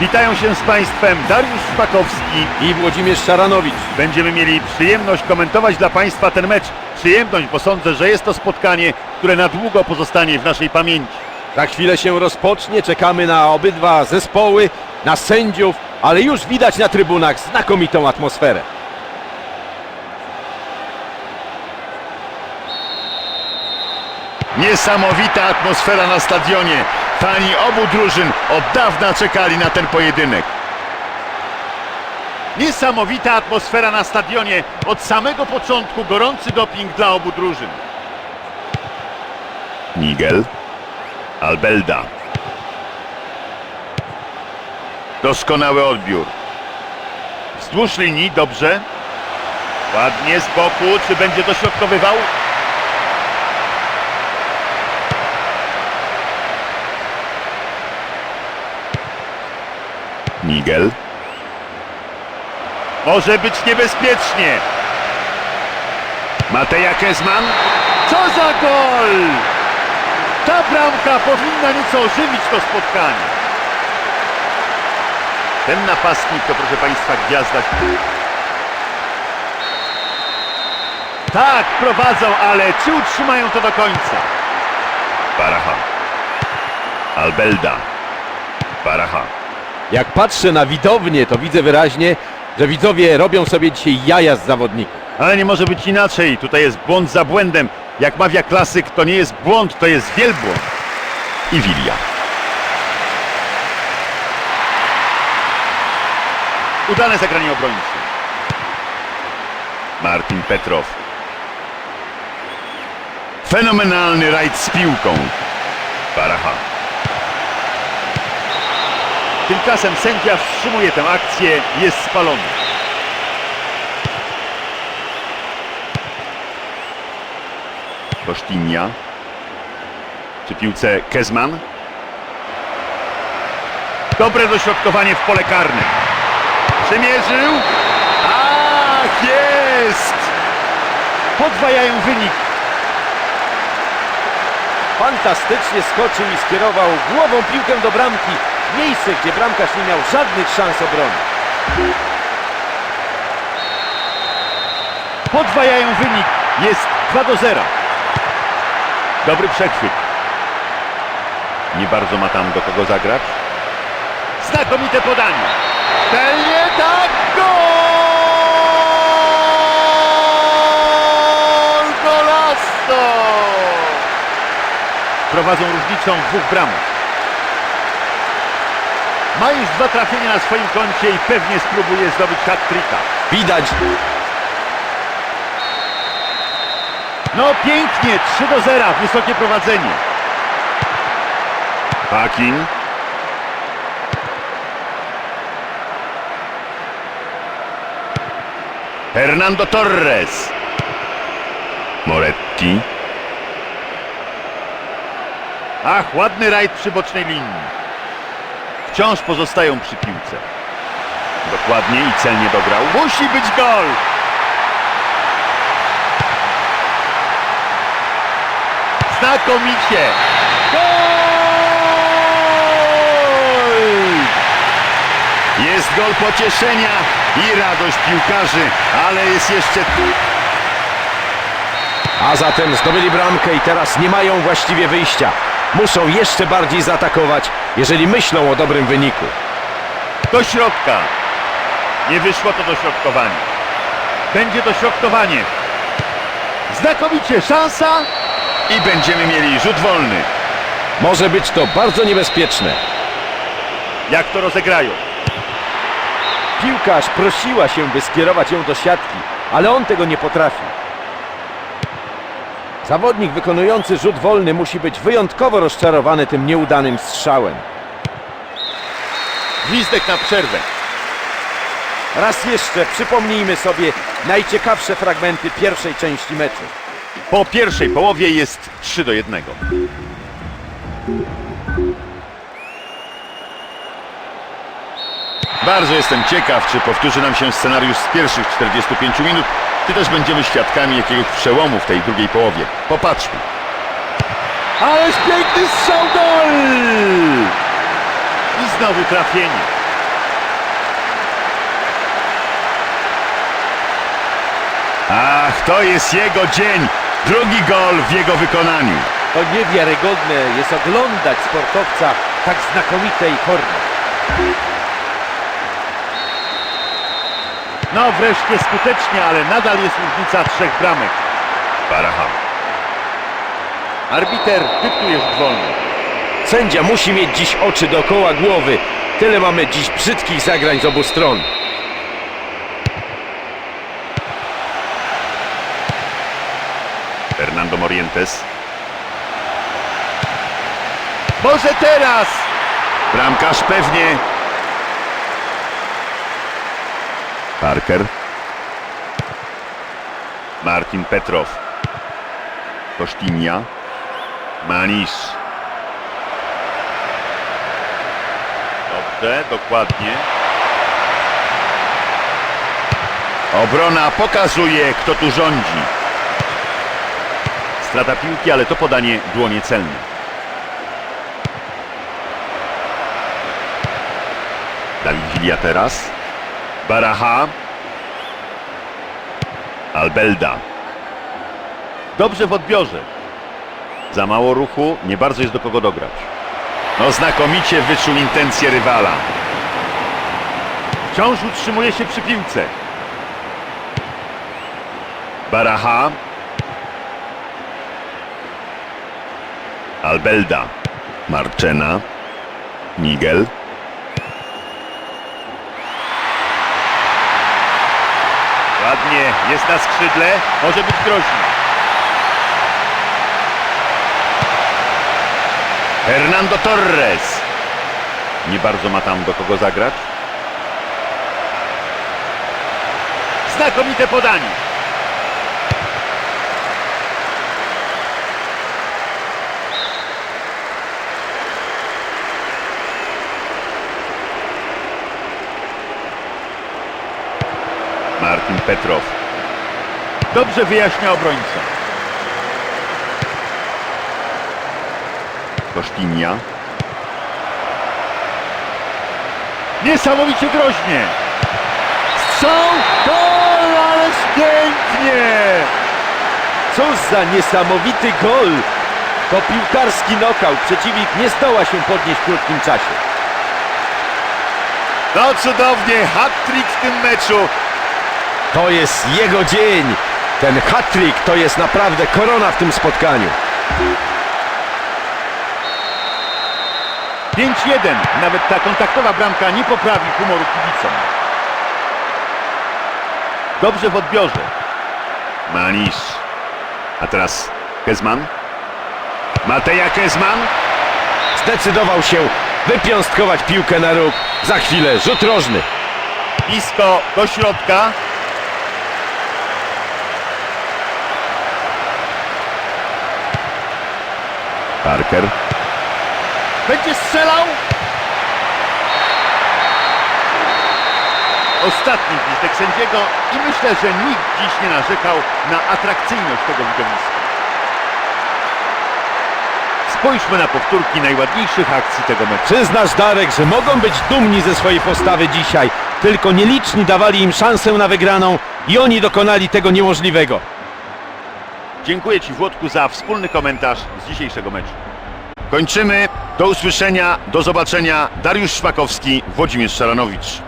Witają się z Państwem Dariusz Szpakowski. i Włodzimierz Szaranowicz. Będziemy mieli przyjemność komentować dla Państwa ten mecz. Przyjemność, bo sądzę, że jest to spotkanie, które na długo pozostanie w naszej pamięci. Za chwilę się rozpocznie, czekamy na obydwa zespoły, na sędziów, ale już widać na trybunach znakomitą atmosferę. Niesamowita atmosfera na stadionie. Fani obu drużyn od dawna czekali na ten pojedynek. Niesamowita atmosfera na stadionie. Od samego początku gorący doping dla obu drużyn. Nigel. Albelda. Doskonały odbiór. Wzdłuż linii, dobrze. Ładnie z boku, czy będzie dośrodkowywał? Nigel. Może być niebezpiecznie. Mateja Kezman. Co za gol! Ta bramka powinna nieco ożywić to spotkanie. Ten napastnik to proszę Państwa gwiazda. Tak, prowadzą, ale czy utrzymają to do końca? Baracha. Albelda. Baracha. Jak patrzę na widownię, to widzę wyraźnie, że widzowie robią sobie dzisiaj jaja z zawodników. Ale nie może być inaczej. Tutaj jest błąd za błędem. Jak mawia klasyk, to nie jest błąd, to jest wielbłąd. I Wilia. Udane zagranie obrońcy. Martin Petrow. Fenomenalny rajd z piłką. Baracha. Tymczasem sędzia wstrzymuje tę akcję. Jest spalony. Kosztinia. Przy piłce Kezman. Dobre dośrodkowanie w pole karne. Przemierzył. Ach, jest! Podwajają wynik. Fantastycznie skoczył i skierował głową piłkę do bramki. Miejsce, gdzie bramkarz nie miał żadnych szans obrony. Podwajają wynik. Jest 2 do 0. Dobry przechwyt. Nie bardzo ma tam do kogo zagrać. Znakomite podanie. Celnie tak gol! Golasso! Prowadzą różnicą dwóch bramek. Ma już dwa trafienia na swoim koncie i pewnie spróbuje zdobyć hat-tricka. Widać, No pięknie, 3 do 0, wysokie prowadzenie. Pakin. Hernando Torres. Moretti. Ach, ładny rajd przy bocznej linii. Wciąż pozostają przy piłce. Dokładnie i celnie dograł. Musi być gol! Znakomicie! Gol! Jest gol pocieszenia i radość piłkarzy, ale jest jeszcze... a zatem zdobyli bramkę i teraz nie mają właściwie wyjścia. Muszą jeszcze bardziej zaatakować, jeżeli myślą o dobrym wyniku. Do środka. Nie wyszło to dośrodkowanie. Będzie dośrodkowanie. Znakomicie, szansa i będziemy mieli rzut wolny. Może być to bardzo niebezpieczne. Jak to rozegrają? Piłkarz prosiła się, by skierować ją do siatki, ale on tego nie potrafi. Zawodnik wykonujący rzut wolny musi być wyjątkowo rozczarowany tym nieudanym strzałem. Gwizdek na przerwę. Raz jeszcze przypomnijmy sobie najciekawsze fragmenty pierwszej części meczu. Po pierwszej połowie jest 3 do 1. Bardzo jestem ciekaw, czy powtórzy nam się scenariusz z pierwszych 45 minut, czy też będziemy świadkami jakiegoś przełomu w tej drugiej połowie. Popatrzmy. Ależ piękny strzał gol! I znowu trafienie. Ach, to jest jego dzień. Drugi gol w jego wykonaniu. To niewiarygodne jest oglądać sportowca tak znakomitej formy. No wreszcie skutecznie, ale nadal jest różnica trzech bramek. Baraha. Arbiter dyktuje rzut wolny. Sędzia musi mieć dziś oczy dookoła głowy. Tyle mamy dziś brzydkich zagrań z obu stron. Fernando Morientes. Może teraz! Bramkarz pewnie. Parker. Martin Petrow. Kosztinia. Manisz. Dobrze, dokładnie. Obrona pokazuje, kto tu rządzi. Strata piłki, ale to podanie było niecelne. Dawid Wilia teraz. Baraha. Albelda. Dobrze w odbiorze. Za mało ruchu, nie bardzo jest do kogo dograć. No znakomicie wyczuł intencje rywala. Wciąż utrzymuje się przy piłce. Baraha. Albelda. Marczena. Miguel. Ładnie, jest na skrzydle, może być groźny. Hernando Torres. Nie bardzo ma tam do kogo zagrać. Znakomite podanie. Martin Petrow. Dobrze wyjaśnia obrońca. Kosztinia. Niesamowicie groźnie. Strzał! Gol! Ależ pięknie! Cóż za niesamowity gol! To piłkarski knockout. Przeciwnik nie zdoła się podnieść w krótkim czasie. No cudownie, hat-trick w tym meczu. To jest jego dzień. Ten hat-trick to jest naprawdę korona w tym spotkaniu. 5-1. Nawet ta kontaktowa bramka nie poprawi humoru kibicom. Dobrze w odbiorze. Manisz. A teraz Kezman. Mateja Kezman. Zdecydował się wypiąstkować piłkę na róg. Za chwilę rzut rożny. Blisko do środka. Parker. Będzie strzelał. Ostatni gwizdek sędziego i myślę, że nikt dziś nie narzekał na atrakcyjność tego widowiska. Spójrzmy na powtórki najładniejszych akcji tego meczu. Przyznasz, Darek, że mogą być dumni ze swojej postawy dzisiaj. Tylko nieliczni dawali im szansę na wygraną i oni dokonali tego niemożliwego. Dziękuję Ci Włodku za wspólny komentarz z dzisiejszego meczu. Kończymy. Do usłyszenia, do zobaczenia. Dariusz Szmakowski, Włodzimierz Szaranowicz.